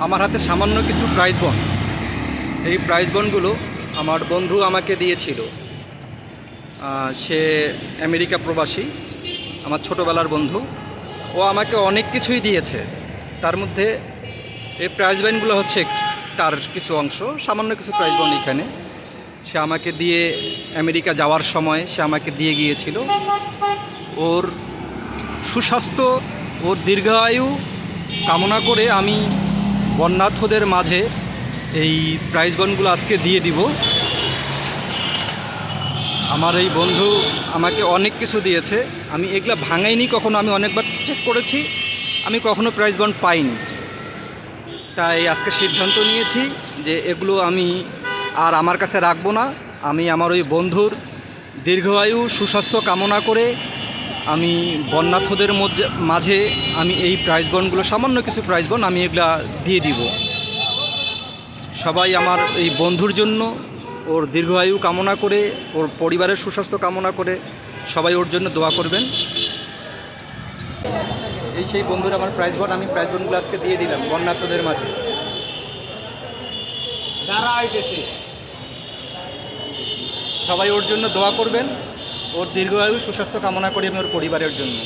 আমার হাতে সামান্য কিছু প্রাইজ বন এই প্রাইজ বনগুলো আমার বন্ধু আমাকে দিয়েছিল। সে আমেরিকা প্রবাসী, আমার ছোটোবেলার বন্ধু। ও আমাকে অনেক কিছুই দিয়েছে। তার মধ্যে এই প্রাইজ বনগুলো হচ্ছে তার কিছু অংশ, সামান্য কিছু প্রাইজ বন এখানে। সে আমাকে দিয়ে আমেরিকা যাওয়ার সময় সে আমাকে দিয়ে গিয়েছিল। ওর সুস্বাস্থ্য, ওর দীর্ঘায়ু কামনা করে আমি বন্যার্থদের মাঝে এই প্রাইজ বনগুলো আজকে দিয়ে দিব। আমার এই বন্ধু আমাকে অনেক কিছু দিয়েছে। আমি এগুলো ভাঙাইনি, কখনো আমি অনেকবার চেক করেছি। আমি কখনো প্রাইজ বন্ড পাইনি। তাই আজকে সিদ্ধান্ত নিয়েছি যে এগুলো আমি আর আমার কাছে রাখব না। আমি আমার ওই বন্ধুর দীর্ঘায়ু, সুস্বাস্থ্য কামনা করে আমি বন্যার্থদের মধ্যে মাঝে আমি এই প্রাইজ বনগুলো সামান্য কিছু প্রাইজ বন আমি এগুলা দিয়ে দিব। সবাই আমার এই বন্ধুর জন্য ওর দীর্ঘায়ু কামনা করে ওর পরিবারের সুস্বাস্থ্য কামনা করে সবাই ওর জন্য দোয়া করবেন। এই সেই বন্ধুর আমার প্রাইজ বন আমি প্রাইজ বনগুলো আজকে দিয়ে দিলাম বন্যার্থদের মাঝে। সবাই ওর জন্য দোয়া করবেন। ওর দীর্ঘায়ু সুস্বাস্থ্য কামনা করি আমি ওর পরিবারের জন্য।